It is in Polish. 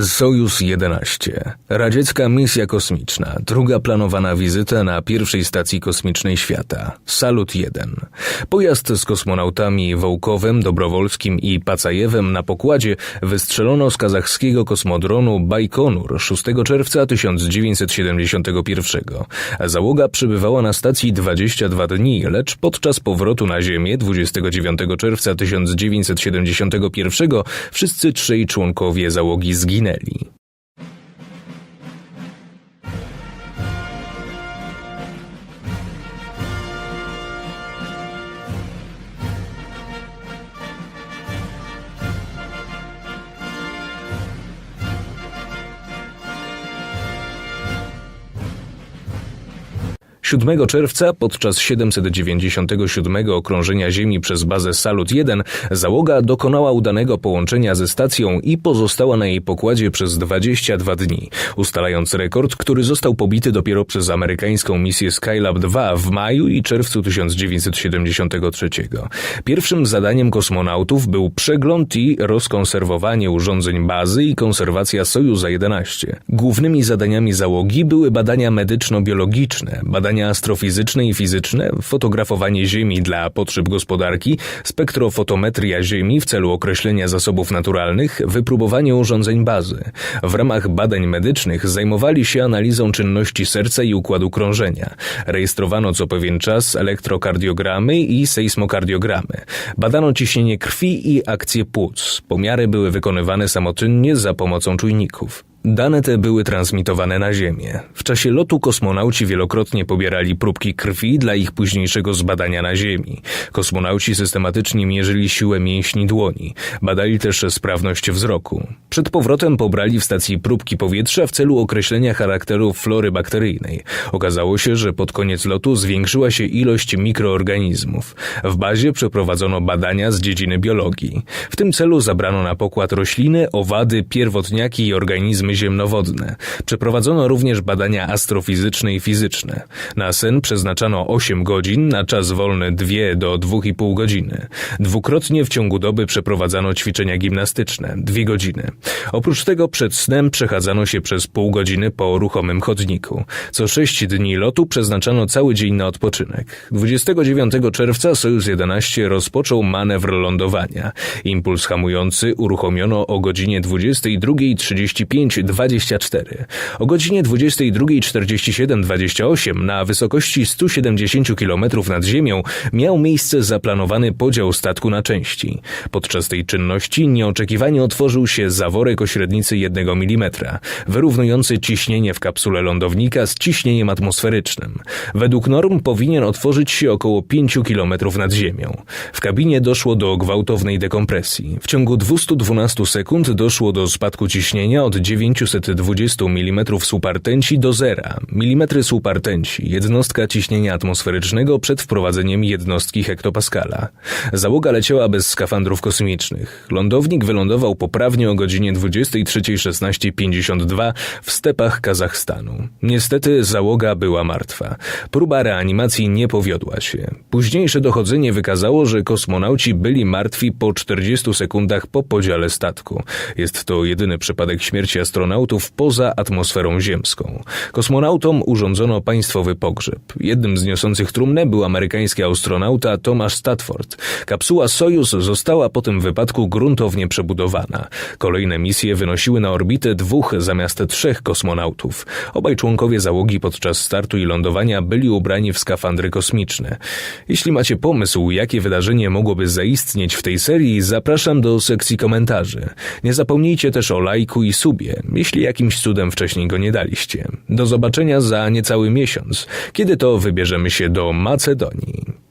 Sojus 11. Radziecka misja kosmiczna. Druga planowana wizyta na pierwszej stacji kosmicznej świata. Salut 1. Pojazd z kosmonautami Wołkowem, Dobrowolskim i Pacajewem na pokładzie wystrzelono z kazachskiego kosmodronu Bajkonur 6 czerwca 1971. Załoga przebywała na stacji 22 dni, lecz podczas powrotu na Ziemię 29 czerwca 1971 wszyscy trzej członkowie załogi zginęli zginęli. Siódmego czerwca podczas 797 okrążenia Ziemi przez bazę Salut 1 załoga dokonała udanego połączenia ze stacją i pozostała na jej pokładzie przez 22 dni, ustalając rekord, który został pobity dopiero przez amerykańską misję Skylab 2 w maju i czerwcu 1973. Pierwszym zadaniem kosmonautów był przegląd i rozkonserwowanie urządzeń bazy i konserwacja Sojuza 11. Głównymi zadaniami załogi były badania medyczno-biologiczne, badania astrofizyczne i fizyczne, fotografowanie Ziemi dla potrzeb gospodarki, spektrofotometria Ziemi w celu określenia zasobów naturalnych, wypróbowanie urządzeń bazy. W ramach badań medycznych zajmowali się analizą czynności serca i układu krążenia. Rejestrowano co pewien czas elektrokardiogramy i sejsmokardiogramy. Badano ciśnienie krwi i akcje płuc. Pomiary były wykonywane samoczynnie za pomocą czujników. Dane te były transmitowane na Ziemię. W czasie lotu kosmonauci wielokrotnie pobierali próbki krwi dla ich późniejszego zbadania na Ziemi. Kosmonauci systematycznie mierzyli siłę mięśni dłoni. Badali też sprawność wzroku. Przed powrotem pobrali w stacji próbki powietrza w celu określenia charakteru flory bakteryjnej. Okazało się, że pod koniec lotu zwiększyła się ilość mikroorganizmów. W bazie przeprowadzono badania z dziedziny biologii. W tym celu zabrano na pokład rośliny, owady, pierwotniaki i organizmy ziemnowodne. Przeprowadzono również badania astrofizyczne i fizyczne. Na sen przeznaczano 8 godzin, na czas wolny 2 do 2,5 godziny. Dwukrotnie w ciągu doby przeprowadzano ćwiczenia gimnastyczne 2 godziny. Oprócz tego przed snem przechadzano się przez pół godziny po ruchomym chodniku. Co 6 dni lotu przeznaczano cały dzień na odpoczynek. 29 czerwca Sojus 11 rozpoczął manewr lądowania. Impuls hamujący uruchomiono o godzinie 22.35.24. O godzinie 22.47.28 na wysokości 170 km nad ziemią miał miejsce zaplanowany podział statku na części. Podczas tej czynności nieoczekiwanie otworzył się zaworek o średnicy 1 mm, wyrównujący ciśnienie w kapsule lądownika z ciśnieniem atmosferycznym. Według norm powinien otworzyć się około 5 km nad ziemią. W kabinie doszło do gwałtownej dekompresji. W ciągu 212 sekund doszło do spadku ciśnienia od 920 mm słup rtęci do zera. Milimetry słup rtęci, jednostka ciśnienia atmosferycznego przed wprowadzeniem jednostki hektopaskala. Załoga leciała bez skafandrów kosmicznych. Lądownik wylądował poprawnie o godzinie 23.16.52 w stepach Kazachstanu. Niestety załoga była martwa. Próba reanimacji nie powiodła się. Późniejsze dochodzenie wykazało, że kosmonauci byli martwi po 40 sekundach po podziale statku. Jest to jedyny przypadek śmierci astronautów poza atmosferą ziemską. Kosmonautom urządzono państwowy pogrzeb. Jednym z niosących trumnę był amerykański astronauta Thomas Stafford. Kapsuła Sojus została po tym wypadku gruntownie przebudowana. Kolejne misje wynosiły na orbitę dwóch zamiast trzech kosmonautów. Obaj członkowie załogi podczas startu i lądowania byli ubrani w skafandry kosmiczne. Jeśli macie pomysł, jakie wydarzenie mogłoby zaistnieć w tej serii, zapraszam do sekcji komentarzy. Nie zapomnijcie też o lajku i subie, jeśli jakimś cudem wcześniej go nie daliście. Do zobaczenia za niecały miesiąc, kiedy to wybierzemy się do Macedonii.